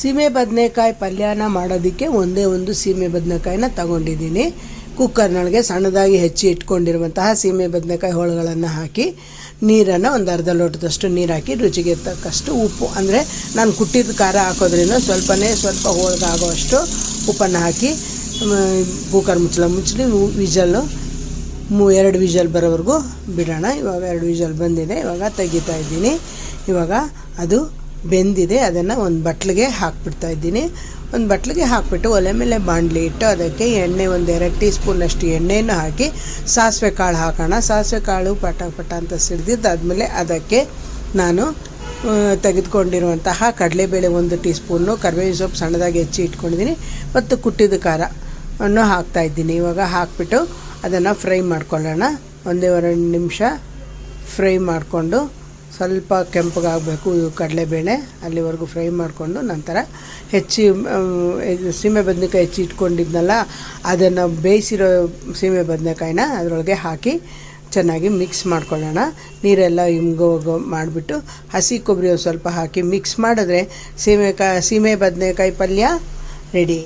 ಸೀಮೆ ಬದನೆಕಾಯಿ ಪಲ್ಯನ ಮಾಡೋದಕ್ಕೆ ಒಂದೇ ಒಂದು ಸೀಮೆ ಬದನೆಕಾಯಿನ ತಗೊಂಡಿದ್ದೀನಿ. ಕುಕ್ಕರ್ನೊಳಗೆ ಸಣ್ಣದಾಗಿ ಹೆಚ್ಚಿ ಇಟ್ಕೊಂಡಿರುವಂತಹ ಸೀಮೆ ಬದನೆಕಾಯಿ ಹೋಳುಗಳನ್ನು ಹಾಕಿ, ನೀರನ್ನು ಒಂದು ಅರ್ಧ ಲೋಟದಷ್ಟು ನೀರು ಹಾಕಿ, ರುಚಿಗೆ ತಕ್ಕಷ್ಟು ಉಪ್ಪು. ಅಂದರೆ ನಾನು ಕುಟ್ಟಿದ ಖಾರ ಹಾಕೋದ್ರಿಂದ ಸ್ವಲ್ಪನೇ ಸ್ವಲ್ಪ ಹೋಳಿಗಾಗುವಷ್ಟು ಉಪ್ಪನ್ನು ಹಾಕಿ ಕುಕ್ಕರ್ ಮುಚ್ಚಲ ಮುಚ್ಚಲಿ ವಿಜಲ್ಲು ಮೂ, ಎರಡು ವಿಜಲ್ ಬರೋವರೆಗೂ ಬಿಡೋಣ. ಇವಾಗ ಎರಡು ವಿಜಲ್ ಬಂದಿದೆ. ಇವಾಗ ತೆಗಿತಾ ಇದ್ದೀನಿ. ಇವಾಗ ಅದು ಬೆಂದಿದೆ, ಅದನ್ನು ಒಂದು ಬಟ್ಲಿಗೆ ಹಾಕ್ಬಿಡ್ತಾ ಇದ್ದೀನಿ. ಒಂದು ಬಟ್ಲಿಗೆ ಹಾಕಿಬಿಟ್ಟು ಒಲೆ ಮೇಲೆ ಬಾಣಲಿ ಇಟ್ಟು ಅದಕ್ಕೆ ಎಣ್ಣೆ ಒಂದು ಎರಡು ಟೀ ಸ್ಪೂನಷ್ಟು ಎಣ್ಣೆಯನ್ನು ಹಾಕಿ ಸಾಸಿವೆ ಕಾಳು ಹಾಕೋಣ. ಸಾಸಿವೆ ಕಾಳು ಪಟ ಪಟ ಅಂತ ಸಿಡ್ದಿದ್ದಾದಮೇಲೆ ಅದಕ್ಕೆ ನಾನು ತೆಗೆದುಕೊಂಡಿರುವಂತಹ ಕಡಲೆಬೇಳೆ ಒಂದು ಟೀ ಸ್ಪೂನು, ಕರಿಬೇವಿನ ಸೊಪ್ಪು ಸಣ್ಣದಾಗಿ ಹೆಚ್ಚಿ ಇಟ್ಕೊಂಡಿದ್ದೀನಿ ಮತ್ತು ಕುಟ್ಟಿದ ಖಾರ ಅನ್ನು ಹಾಕ್ತಾ ಇದ್ದೀನಿ. ಇವಾಗ ಹಾಕಿಬಿಟ್ಟು ಅದನ್ನು ಫ್ರೈ ಮಾಡ್ಕೊಳ್ಳೋಣ. ಒಂದೇ ಎರಡು ನಿಮಿಷ ಫ್ರೈ ಮಾಡಿಕೊಂಡು ಸ್ವಲ್ಪ ಕೆಂಪಗಾಗಬೇಕು ಕಡಲೆಬೇಳೆ ಅಲ್ಲಿವರೆಗೂ ಫ್ರೈ ಮಾಡಿಕೊಂಡು ನಂತರ ಹೆಚ್ಚಿ ಸೀಮೆ ಬದನೆಕಾಯಿ ಹೆಚ್ಚಿ ಇಟ್ಕೊಂಡಿದ್ನಲ್ಲ, ಅದನ್ನು ಬೇಯಿಸಿರೋ ಸೀಮೆ ಬದನೆಕಾಯಿನ ಅದರೊಳಗೆ ಹಾಕಿ ಚೆನ್ನಾಗಿ ಮಿಕ್ಸ್ ಮಾಡ್ಕೊಳ್ಳೋಣ. ನೀರೆಲ್ಲ ಹಿಂಗೋಗೋ ಮಾಡಿಬಿಟ್ಟು ಹಸಿ ಕೊಬ್ಬರಿ ಸ್ವಲ್ಪ ಹಾಕಿ ಮಿಕ್ಸ್ ಮಾಡಿದ್ರೆ ಸೀಮೆಕಾಯಿ, ಸೀಮೆ ಬದನೆಕಾಯಿ ಪಲ್ಯ ರೆಡಿ.